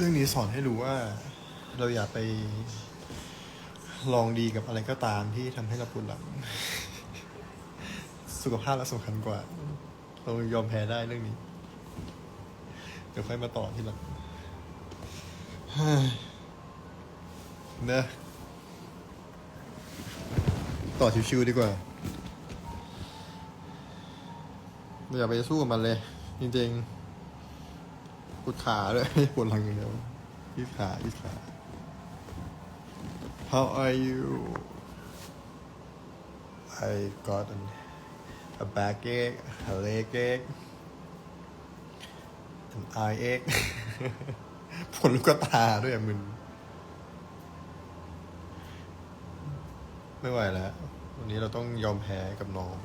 เรื่องนี้สอนให้รู้ว่า เราอย่าไปลองดีกับอะไรก็ตามที่ทำให้เราปวดหลัง สุขภาพเราสำคัญกว่า เรายอมแพ้ได้เรื่องนี้ เดี๋ยวค่อยมาต่อทีหลังเฮ้ยเนอะต่อชิวๆดีกว่าอย่าไปสู้กับมันเลย จริงๆ วดขาด้วยปวดหลังอย่างเดียวยืดขายืดขา How are you I got an, a backache a leg ache an eye ache ผลลูกตาด้วยมึนไม่ไหวแล้ว วันนี้เราต้องยอมแพ้กับน้อง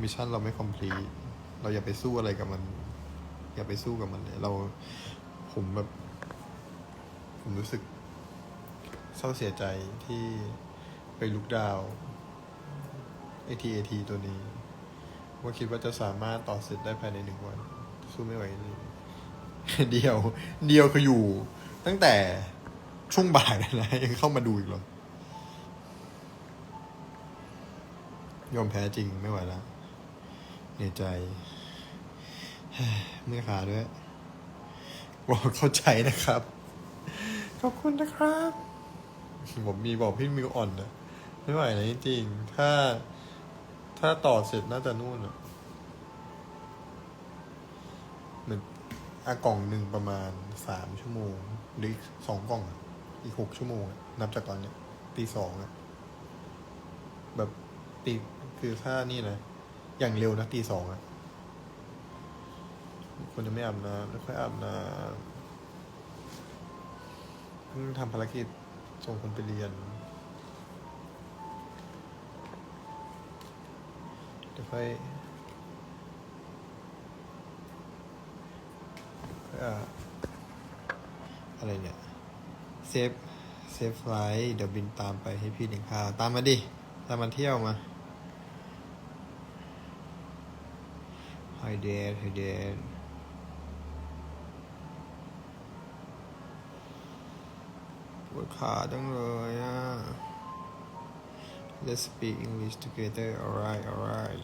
มิชชั่นเราไม่คอมพลีทเราอย่าไปสู้อะไรกับมัน อย่าไปสู้กับมันเลย เราผมแบบ ผมรู้สึก เศร้าเสียใจที่ไปลุกดาว ATAT ตัวนี้ ว่าคิดว่าจะสามารถต่อเสร็จได้ภายในหนึ่งวัน สู้ไม่ไหวเลยเดียว เดียวคืออยู่ ตั้งแต่ช่วงบ่ายแล้วนะยังเข้ามาดูอีกเหรอยอมแพ้จริงไม่ไหวแล้วเหนื่อยใจ เมื่อขาด้วยบอกเข้าใจนะครับ ขอบคุณนะครับ ผมมีบอกพี่มิวอ่อนนะไม่ไหวนะจริงๆถ้า ถ้าต่อเสร็จน่าจะนู่นอะเหมือนอากล่องหนึ่งประมาณสามชั่วโมง หรือสองกล่อง อีกหกชั่วโมง นับจากตอนเนี้ยตีสองอะแบบตีคือถ้านี่นะ อย่างเร็วนะตีสองอะ คนจะไม่อาบน้ำไม่ค่อยอาบน้ำเพิ่งทำภารกิจส่งคนไปเรียน เดี๋ยวค่อยอะไรเนี่ยเซฟเซฟไลท์เดี๋ยวบินตามไปให้พี่เลี้ยงข้าตามมาดิ ตามมาเที่ยวมา Hi Dad Hi Dad ปวดขาจังเลยอ่ะ Let's speak English together alright alright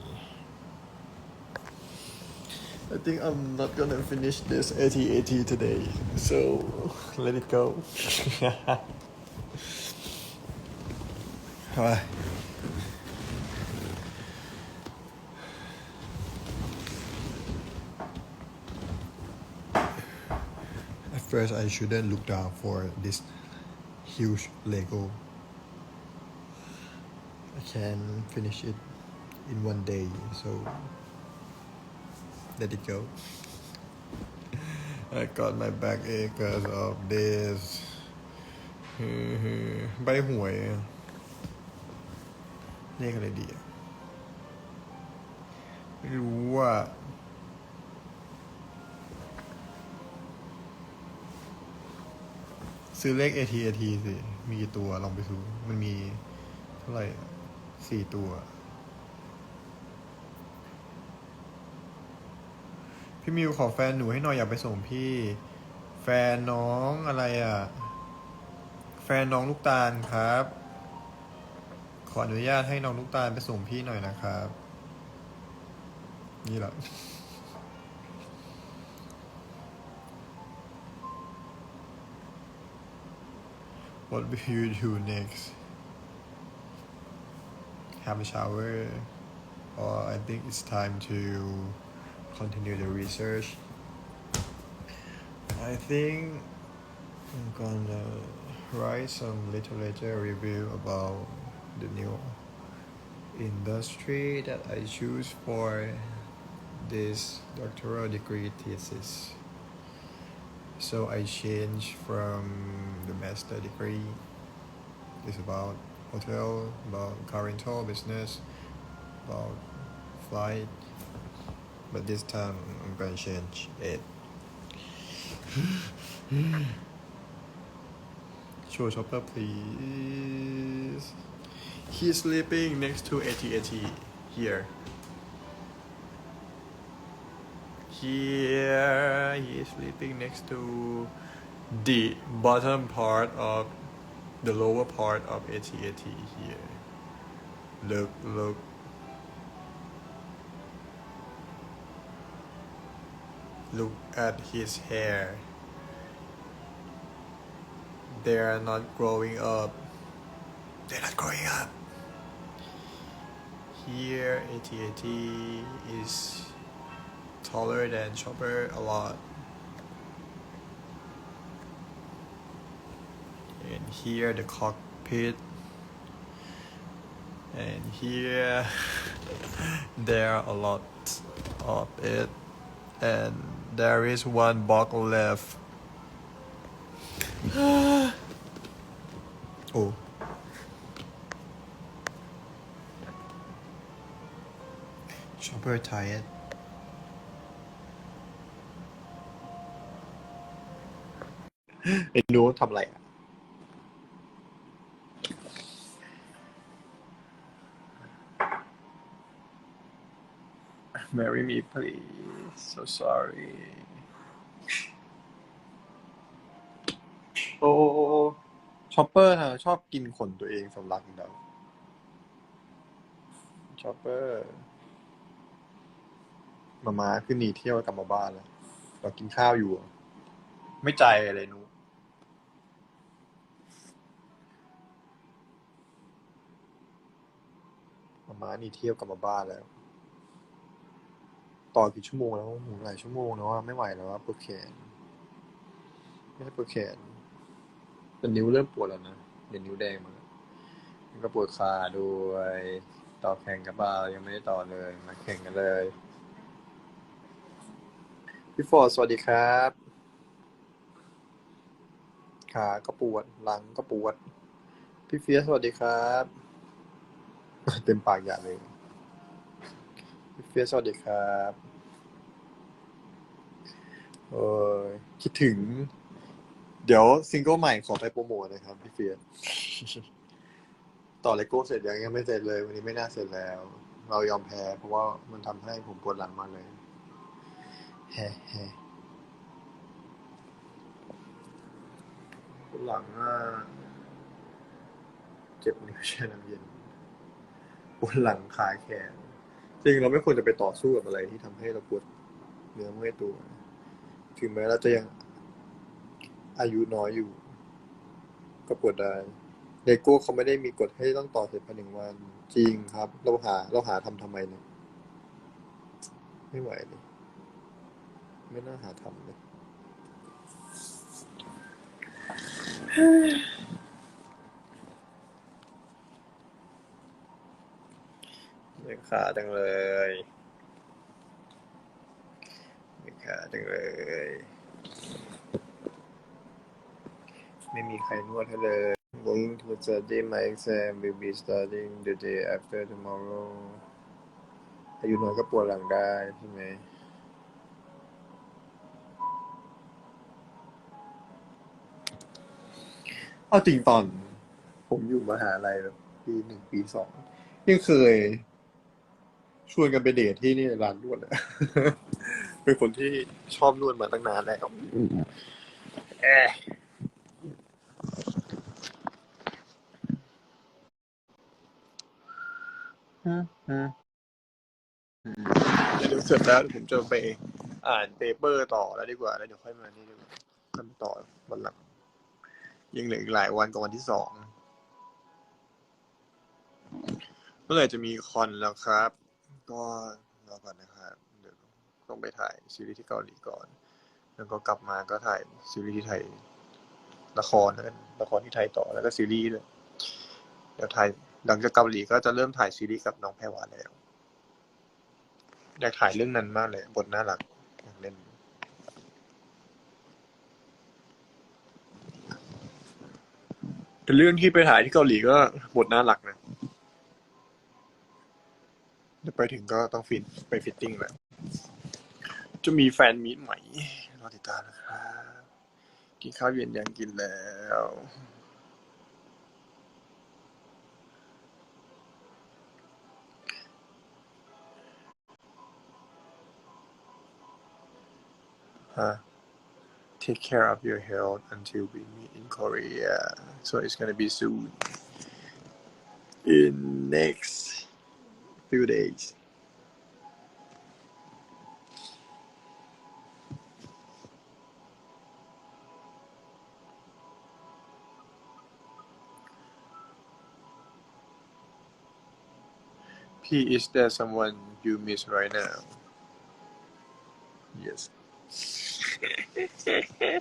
I think I'm not gonna finish this AT-AT today so let it go ไป At first, I shouldn't look down for this huge Lego. I can finish it in one day, so let it go. I got my back ache because of this. ใบหวยอะเลขอะไรดีอะไม่รู้ว่า ซื้อเลข AT AT สิมีกี่ตัวลองไปซื้อมันมีเท่าไหร่สี่ตัว พี่มิวขอแฟนหนูให้หน่อยอยากไปส่งพี่ แฟนน้องอะไรอะ แฟนน้องลูกตาลครับ ขออนุญาตให้น้องลูกตาลไปส่งพี่หน่อยนะครับ นี่แหละ What will you do next? Have a shower, or I think it's time to continue the research. I think I'm gonna write some little literature review about the new industry that I choose for this doctoral degree thesis. So I changed from the master degree. It's about hotel, about car rental business, about flight. But this time I'm gonna change it. Show shopper, please. He's sleeping next to AT-AT here. Here, he is sleeping next to the bottom part of the lower part of AT-AT here. Look, look. Look at his hair. They are not growing up. They're not growing up. Here, AT-AT is taller than Chopper a lot. And here, the cockpit. And here, there are a lot of it. And there is one box left. oh. Chopper tired. ไอ้หนูทำอะไรอะ Marry me please so sorry โอ้ชอปเปอร์นะชอบกินขนตัวเองสำลักเดาชอปเปอร์มามาขึ้นหนีเที่ยวกลับมาบ้านแล้วเรากินข้าวอยู่อะไม่ใจอะไรหนู มามานี่เที่ยวกลับมาบ้านแล้ว ต่อกี่ชั่วโมงแล้วหมูหลายชั่วโมงแล้วว่าไม่ไหวแล้วว่าปวดแขนไม่ได้ปวดแขนแต่นิ้วเริ่มปวดแล้วนะเดี๋ยวนิ้วแดงมาแล้วก็ปวดขาด้วยต่อแข่งกับบ้ายังไม่ได้ต่อเลย มาแข่งกันเลยพี่ฟอร์ดสวัสดีครับ ขาก็ปวด หลังก็ปวด พี่เฟียสสวัสดีครับ เต็มปากอย่างเลยพี่เฟียสวัสดีครับเออคิดถึง เดี๋ยวซิงเกิลใหม่ขอไปโปรโมทนะครับพี่เฟียสต่อเลโก้เสร็จยังยังไม่เสร็จเลย วันนี้ไม่น่าเสร็จแล้ว เรายอมแพ้ เพราะว่ามันทำให้ผมปวดหลังมากเลยแฮ่แฮ่ปวดหลังอะเจ็บนิ้วแช่น้ำเย็น ปวดหลังขาแขน จริงเราไม่ควรจะไปต่อสู้กับอะไรที่ทำให้เราปวดเนื้อเมื่อยตัว ถึงแม้เราจะยังอายุน้อยอยู่ ก็ปวดได้เลโก้เขาไม่ได้มีกฎให้ต้องต่อเสร็จภายในหนึ่งวัน จริงครับ เราหา เราหาทำทำไมเนี่ย ไม่ไหวเลย ไม่น่าหาทำเลย เด็ก ขาจังเลยเด็กขาจังเลย ไม่มีใครนวดให้เลย Going to study my exam will be starting the day after tomorrow อายุน้อยก็ปวดหลังได้ใช่ไหมเอาจริงตอน ผมอยู่มหาลัยแบบปีหนึ่งปีสองยังเคย ชวนกันไปเดทที่นี่ร้านนวดอะ เป็นคนที่ชอบนวดมาตั้งนานแล้วเอะอืมอืมอืมเดี๋ยวเสร็จแล้วเดี๋ยวผมจะไปอ่านเปเปอร์ต่อแล้วดีกว่า แล้วเดี๋ยวค่อยมานี่ดีกว่าค่อยมาต่อวันหลังยังเหลืออีกหลายวันกับวันที่สองเมื่อไหร่จะมีคอนแล้วครับ ก็รอก่อนนะครับเดี๋ยวต้องไปถ่ายซีรีส์ที่เกาหลีก่อน แล้วก็กลับมาก็ถ่ายซีรีส์ที่ไทย ละครแล้วกันละครที่ไทยต่อแล้วก็ซีรีส์ด้วยเดี๋ยวถ่ายหลังจากเกาหลีก็จะเริ่มถ่ายซีรีส์กับน้องแพรวาแล้วอยากถ่ายเรื่องนั้นมากเลยบทน่ารักอยากเล่นแต่เรื่องที่ไปถ่ายที่เกาหลีก็บทน่ารักนะ ไปถึงก็ต้องฟิตไปฟิตติ้งแหละจะมีแฟนมีตใหม่รอติดตามนะครับกินข้าวเย็นยังกินแล้ว Huh. Take care of your health until we meet in Korea. So it's gonna be soon. In next few days. P, is there someone you miss right now? Yes.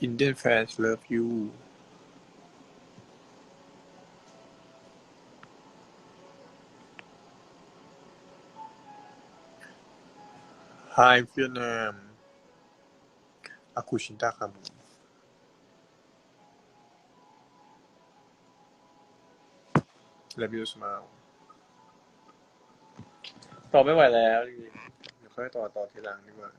Indian fans love you. Hi Vietnam. Aku cinta kamu. Love you smile. ต่อไม่ไหวแล้วจริงๆเดี๋ยวค่อยต่อต่อทีหลังดีกว่า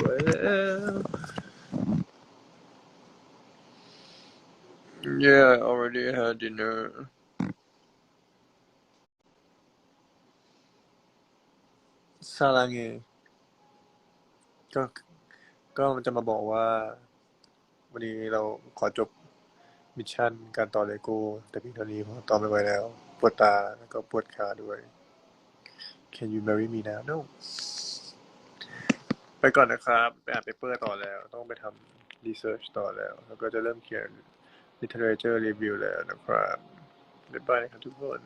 Well, Yeah, I already had dinner. ซาลัง g e ก็ ก็จะมาบอกว่า วันนี้เราขอจบมิชชั่นการต่อเลโก้ แต่เพียงเท่านี้เพราะต่อไม่ไหวแล้ว ปวดตาแล้วก็ปวดขาด้วย Can you marry me now No ไปก่อนนะครับ ไปอ่านเปเปอร์ต่อแล้ว ต้องไปทำรีเสิร์ชต่อแล้ว แล้วก็จะเริ่มเขียน literature review แล้วนะครับบ๊ายบายครับทุกคน